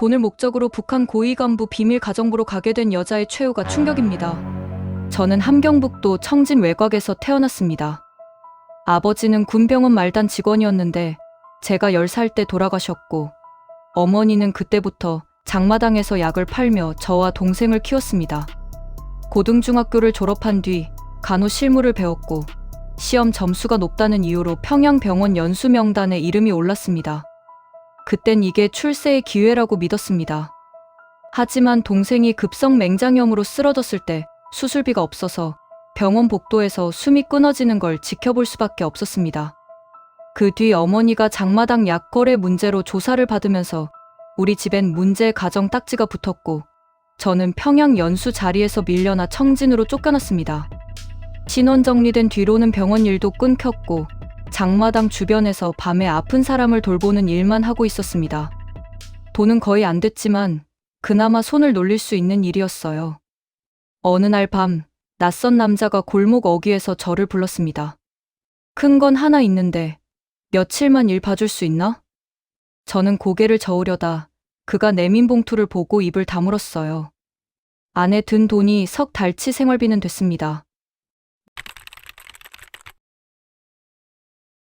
돈을 목적으로 북한 고위 간부 비밀 가정부로 가게 된 여자의 최후가 충격입니다. 저는 함경북도 청진 외곽에서 태어났습니다. 아버지는 군병원 말단 직원이었는데 제가 10살 때 돌아가셨고 어머니는 그때부터 장마당에서 약을 팔며 저와 동생을 키웠습니다. 고등중학교를 졸업한 뒤 간호 실무를 배웠고 시험 점수가 높다는 이유로 평양병원 연수 명단에 이름이 올랐습니다. 그땐 이게 출세의 기회라고 믿었습니다. 하지만 동생이 급성 맹장염으로 쓰러졌을 때 수술비가 없어서 병원 복도에서 숨이 끊어지는 걸 지켜볼 수밖에 없었습니다. 그 뒤 어머니가 장마당 약 거래 문제로 조사를 받으면서 우리 집엔 문제 가정 딱지가 붙었고 저는 평양 연수 자리에서 밀려나 청진으로 쫓겨났습니다. 신원 정리된 뒤로는 병원 일도 끊겼고 장마당 주변에서 밤에 아픈 사람을 돌보는 일만 하고 있었습니다. 돈은 거의 안 됐지만 그나마 손을 놀릴 수 있는 일이었어요. 어느 날 밤 낯선 남자가 골목 어귀에서 저를 불렀습니다. 큰 건 하나 있는데 며칠만 일 봐줄 수 있나? 저는 고개를 저으려다 그가 내민 봉투를 보고 입을 다물었어요. 안에 든 돈이 석 달치 생활비는 됐습니다.